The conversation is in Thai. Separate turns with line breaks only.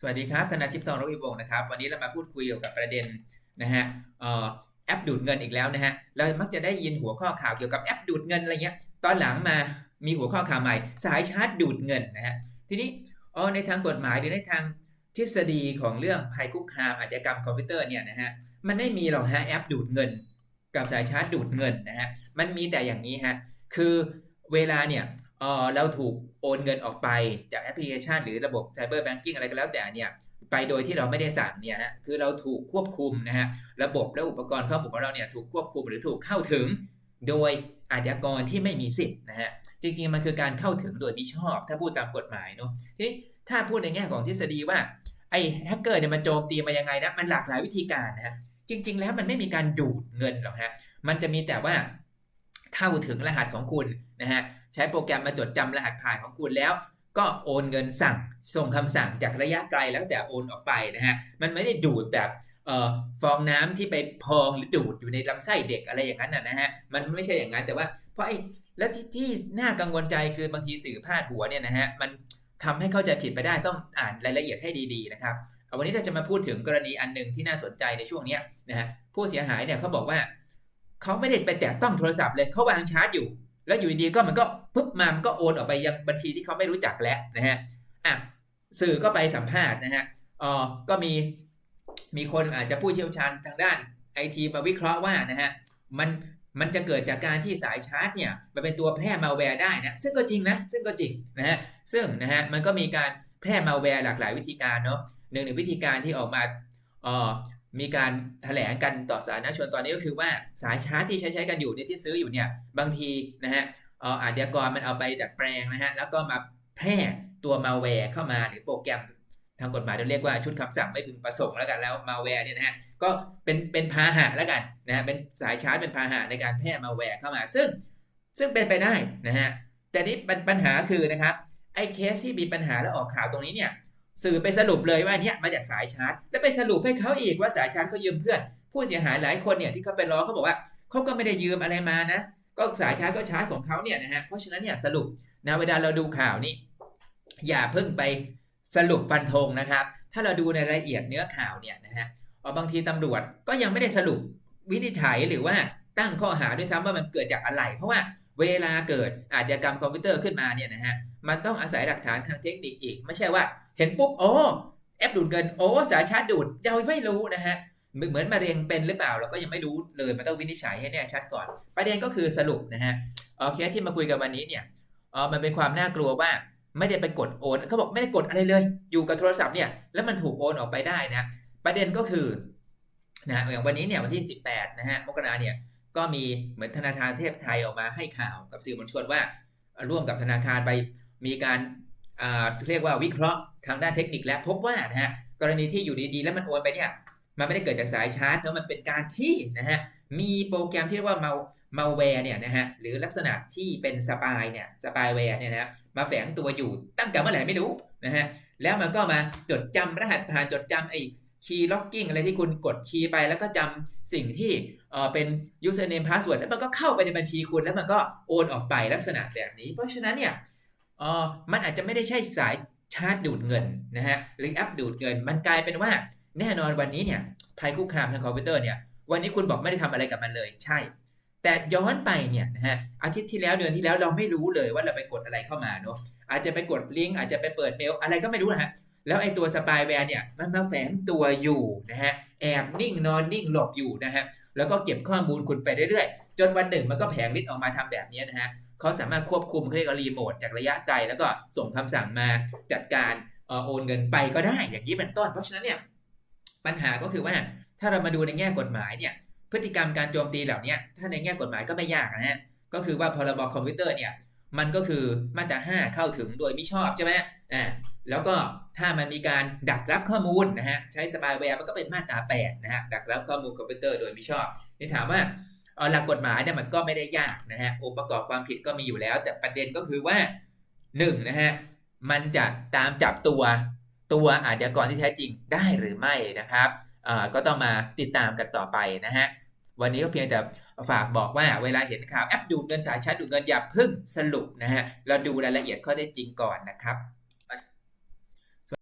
สวัสดีครับธนาทิพย์ทองรวิวงศ์นะครับ วันนี้เรามาพูดคุยเกี่ยวกับประเด็นนะฮะแอปดูดเงินอีกแล้วนะฮะเรามักจะได้ยินหัวข้อข่าวเกี่ยวกับแอปดูดเงินอะไรเงี้ย ตอนหลังมามีหัวข้อข่าวใหม่ สายชาร์จดูดเงินนะฮะทีนี้ออในทางกฎหมายหรือในทางทฤษฎีของเรื่องภัยคุกคามอาชญากรรมคอมพิวเตอร์เนี่ยนะฮะมันไม่มีหรอกฮะแอปดูดเงิน กับสายชาร์จดูดเงินนะฮะมันมีแต่อย่างนี้ฮะคือเวลาเนี่ย เออเราถูกโอนเงินออกไปจากแอปพลิเคชัน หรือระบบไซเบอร์แบงกิ้งอะไรก็แล้วแต่เนี่ยไปโดยที่เราไม่ได้สั่งเนี่ยฮะคือเราถูกควบคุมนะฮะระบบและอุปกรณ์ข้อมูลของเราเนี่ยถูกควบคุมหรือถูกเข้าถึง โดยอาชญากรที่ไม่มีสิทธิ์นะฮะจริงๆมันคือการเข้าถึงโดยมิชอบ ถ้าพูดตามกฎหมายเนาะทีนี้ถ้าพูดในแง่ของทฤษฎีว่าไอ้แฮกเกอร์เนี่ยมันโจมตีมายังไงนะมันหลากหลายวิธีการนะฮะจริง ๆ แล้วมันไม่มีการดูดเงินหรอกฮะมันจะมีแต่ว่าเข้าถึงรหัสของคุณนะฮะ ใช้โปรแกรมมาจดจำรหัสผ่านของคุณแล้ว ก็โอนเงินสั่งส่งคำสั่งจากระยะไกลแล้วแต่โอนออกไปนะฮะมันไม่ได้ดูดแบบเอ่อฟองน้ำที่ไปพองหรือดูดอยู่ในลำไส้เด็กอะไรอย่างนั้นนะฮะมันไม่ใช่อย่างนั้นแต่ว่าเพราะไอ้แล้วที่ที่น่ากังวลใจคือบางทีสื่อพาดหัวเนี่ยนะฮะมันทำให้เข้าใจผิดไปได้ต้องอ่านรายละเอียดให้ดีๆนะครับวันนี้เราจะมาพูดถึงกรณีอันหนึ่งที่น่าสนใจในช่วงนี้นะฮะผู้เสียหายเนี่ยเขาบอกว่าเขาไม่ได้ไปแตะต้องโทรศัพท์เลยเขาวางชาร์จอยู่ แล้วอยู่ดีๆก็มันก็ปุ๊บมามันก็โอนออกไปยังบัญชีที่เขาไม่รู้จักแล้วนะฮะอะสื่อก็ไปสัมภาษณ์นะฮะอ๋อก็มีมีคนอาจจะผู้เชี่ยวชาญทางด้านไอทีมาวิเคราะห์ว่านะฮะมันมันจะเกิดจากการที่สายชาร์จเนี่ยมันเป็นตัวแพร่มาแวร์ได้นะซึ่งก็จริงนะซึ่งก็จริงนะฮะซึ่งนะฮะมันก็มีการแพร่มาแวร์หลากหลายวิธีการเนาะหนึ่งในวิธีการที่ออกมาอ๋อ มีการแถลงกันต่อสาธารณชนตอนนี้ก็คือว่าสายชาร์จที่ใช้ใช้กันอยู่เนี่ยที่ซื้ออยู่เนี่ยบางทีนะฮะเอ่ออาชญากรมันเอาไปดัดแปลงนะฮะแล้วก็มาแพร่ตัวมาแวร์เข้ามาหรือโปรแกรมทางกฎหมายเราเรียกว่าชุดคำสั่งไม่พึงประสงค์แล้วกันแล้วมาแวร์เนี่ยนะฮะก็เป็นเป็นพาหะแล้วกันนะฮะเป็นสายชาร์จเป็นพาหะในการแพร่มาแวร์เข้ามา ซึ่งซึ่งเป็นไปได้นะฮะแต่นี้ปัญหาคือนะครับไอ้เคสที่มีปัญหาแล้วออกข่าวตรงนี้เนี่ย สื่อไปสรุปเลยว่าเนี่ยมาจากสายชาร์จ แล้วไปสรุปให้เขาอีกว่าสายชาร์จเขายืมเพื่อน ผู้เสียหายหลายคนเนี่ยที่เขาไปร้องเขาบอกว่าเขาก็ไม่ได้ยืมอะไรมานะ ก็สายชาร์จก็ชาร์จของเขาเนี่ยนะฮะ เพราะฉะนั้นเนี่ยสรุปนะเวลาเราดูข่าวนี้อย่าเพิ่งไปสรุปฟันธงนะครับ ถ้าเราดูในรายละเอียดเนื้อข่าวเนี่ยนะฮะบางทีตำรวจก็ยังไม่ได้สรุปวินิจฉัยหรือว่าตั้งข้อหาด้วยซ้ำว่ามันเกิดจากอะไร เพราะว่า เวลาเกิดอาชญากรรมคอมพิวเตอร์ขึ้นมาเนี่ยนะฮะมันต้องอาศัยหลักฐานทางเทคนิคอีก ไม่ใช่ว่า เห็นปุ๊บโอ้แอปดูดเงินโอ้สายชาร์จดูดเราไม่รู้นะฮะเหมือนมะเร็งเป็นหรือเปล่าเราก็ยังไม่รู้เลยมันต้องวินิจฉัยให้แน่ชัดก่อน ประเด็นก็คือสรุปนะฮะโอเคที่มาคุยกันวันนี้เนี่ยเออมันเป็นความน่ากลัวว่าไม่ได้ไปกดโอนเขาบอกไม่ได้กดอะไรเลย อยู่กับโทรศัพท์เนี่ยแล้วมันถูกโอนออกไปได้นะ ประเด็นก็คือนะอย่างวันนี้เนี่ยวันที่ 18นะฮะมกราเนี่ย ก็มีเหมือนธนาคารเทพไทยออกมาให้ข่าวกับสื่อมวลชนว่า ร่วมกับธนาคารไปมีการเรียกว่าวิเคราะห์ทางด้านเทคนิคและพบว่านะฮะกรณีที่อยู่ดีๆ แล้วมันโอนไปเนี่ยมันไม่ได้เกิดจากสายชาร์จแล้วมันเป็นการที่นะฮะมีโปรแกรมที่เรียกว่าเมาเมาแวร์เนี่ยนะฮะหรือลักษณะที่เป็นสปายเนี่ยสปายแวร์เนี่ยนะมาแฝงตัวอยู่ตั้งแต่เมื่อไหร่ไม่รู้นะฮะแล้วมันก็มาจดจำรหัสผ่านจดจำไอ้ คีย์ล็อกกิ้งอะไรที่คุณกดคีย์ไปแล้วก็จำสิ่งที่เออเป็น username password แล้วมันก็เข้าไปในบัญชีคุณแล้วมันก็โอนออกไปลักษณะแบบนี้ เพราะฉะนั้นเนี่ยเออมันอาจจะไม่ได้ใช่สายชาร์จดูดเงินนะฮะหรือแอปดูดเงิน มันกลายเป็นว่าแน่นอนวันนี้เนี่ยภัยคุกคามทางคอมพิวเตอร์เนี่ยวันนี้คุณบอกไม่ได้ทำอะไรกับมันเลยใช่ แต่ย้อนไปเนี่ยนะฮะอาทิตย์ที่แล้วเดือนที่แล้วเราไม่รู้เลยว่าเราไปกดอะไรเข้ามาเนาะอาจจะไปกดลิงก์อาจจะไปเปิดเมลอะไรก็ไม่รู้นะฮะ แล้วไอ้ตัวสปายแวร์เนี่ยมันมาแฝงตัวอยู่นะฮะแอบนิ่งนอนนิ่งหลบอยู่นะฮะแล้วก็เก็บข้อมูลคุณไปเรื่อยๆ จนวันหนึ่งมันก็แผงฤทธิ์ออกมาทำแบบนี้นะฮะเขาสามารถควบคุมเขาเรียกว่ารีโมทจากระยะไกลแล้วก็ส่งคำสั่งมาจัดการโอนเงินไปก็ได้อย่างนี้เป็นต้น เพราะฉะนั้นเนี่ยปัญหาก็คือว่าถ้าเรามาดูในแง่กฎหมายเนี่ยพฤติกรรมการโจมตีเหล่านี้ถ้าในแง่กฎหมายก็ไม่ยากนะฮะก็คือว่าพรบคอมพิวเตอร์เนี่ย มันก็คือมาตรา 5 เข้าถึงโดยไม่ชอบใช่ไหมอ่าแล้วก็ถ้ามันมีการดักรับข้อมูลนะฮะใช้สปายแวร์มันก็เป็นมาตรา 8 นะฮะดักรับข้อมูลคอมพิวเตอร์โดยไม่ชอบนี่ถามว่าหลักกฎหมายเนี่ยมันก็ไม่ได้ยากนะฮะองค์ประกอบความผิดก็มีอยู่แล้ว แต่ประเด็นก็คือว่า1นะฮะมันจะตามจับตัวตัวอาชญากรที่แท้จริงได้หรือไม่นะครับก็ต้องมาติดตามกันต่อไปนะฮะ วันนี้ก็เพียงแต่ฝากบอกว่าเวลาเห็นข่าวแอปดูดเงินสายชาร์จดูดเงินอย่าพึ่งสรุปนะฮะเราดูรายละเอียดข้อเท็จจริงก่อนนะครับ